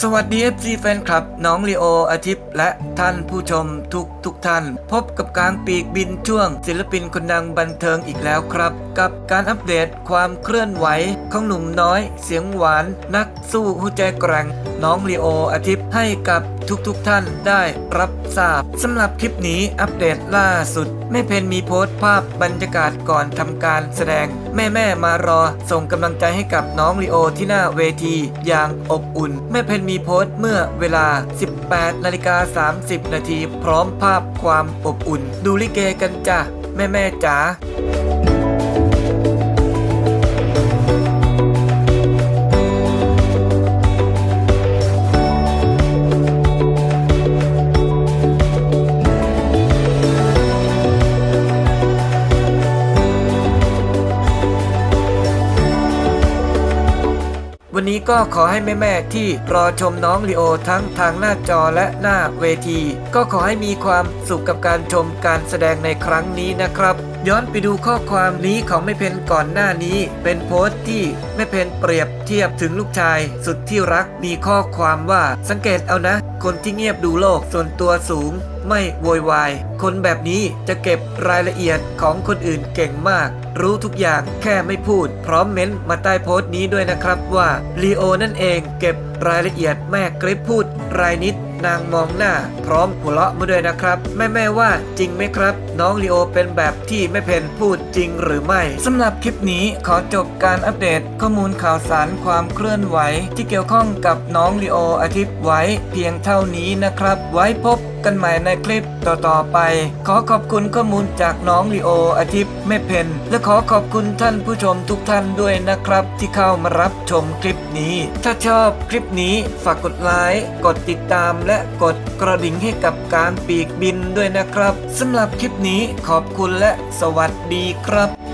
สวัสดี FC แฟนคลับ น้องลีโออาทิตย์และท่านผู้ชมทุกทุกท่าน พบกับการปีกบินช่วง ศิลปินคนดังบันเทิงอีกแล้วครับ กับการอัปเดตความเคลื่อนไหว ของหนุ่มน้อย เสียงหวาน นักสู้หัวใจแกร่งน้องลีโออาทิตย์ให้กับทุกๆท่านได้รับทราบสำหรับคลิปนี้อัปเดตล่าสุด แม่เพนมีโพสต์ภาพบรรยากาศก่อนทำการแสดง แม่แม่ๆมารอ ส่งกำลังใจให้กับน้องลีโอที่หน้าเวที อย่างอบอุ่น แม่เพนมีโพสต์เมื่อเวลา 18นาฬิกา30 นาทีพร้อมภาพความอบอุ่น ดูลิเกกันจ้ะแม่แม่ๆจ๋า นี้ก็ขอให้แม่ๆที่รอชมน้องลีโอทั้งทางหน้าจอและหน้าเวที ก็ขอให้มีความสุขกับการชมการแสดงในครั้งนี้นะครับ ย้อนไปดูข้อความนี้ของแม่เพนก่อนหน้านี้ เป็นโพสต์ที่แม่เพนเปรียบเทียบถึงลูกชาย สุดที่รักมีข้อความว่าสังเกตเอานะ คนที่เงียบดูโลกส่วนตัวสูง ไม่โวยวาย คนแบบนี้จะเก็บรายละเอียดของคนอื่นเก่งมาก รู้ทุกอย่างแค่ไม่พูด พร้อมเม้นต์มาใต้โพสต์นี้ด้วยนะครับว่าลีโอนั่นเองเก็บรายละเอียดแม่กริปพูดรายนิด นางมองหน้า พร้อมหัวเราะมาด้วยนะครับ แม่แม่ๆว่าจริงไหมครับ น้องลีโอเป็นแบบที่แม่เพนพูดจริงหรือไม่สำหรับคลิปนี้ขอจบการอัปเดตข้อมูลข่าวสารความเคลื่อนไหว ที่เกี่ยวข้องกับน้องลีโออาทิตย์ไว้เพียงเท่านี้นะครับ ไว้พบ กันใหม่ในคลิปต่อๆไป ขอขอบคุณข้อมูลจากน้องลีโออาทิตย์แม่เพนและขอขอบคุณท่านผู้ชมทุกท่านด้วยนะครับ ที่เข้ามารับชมคลิปนี้ ถ้าชอบคลิปนี้ฝากกดไลค์กดติดตามและกดกระดิ่งให้กับการปีกบินด้วยนะครับสำหรับคลิปนี้ขอบคุณและสวัสดีครับ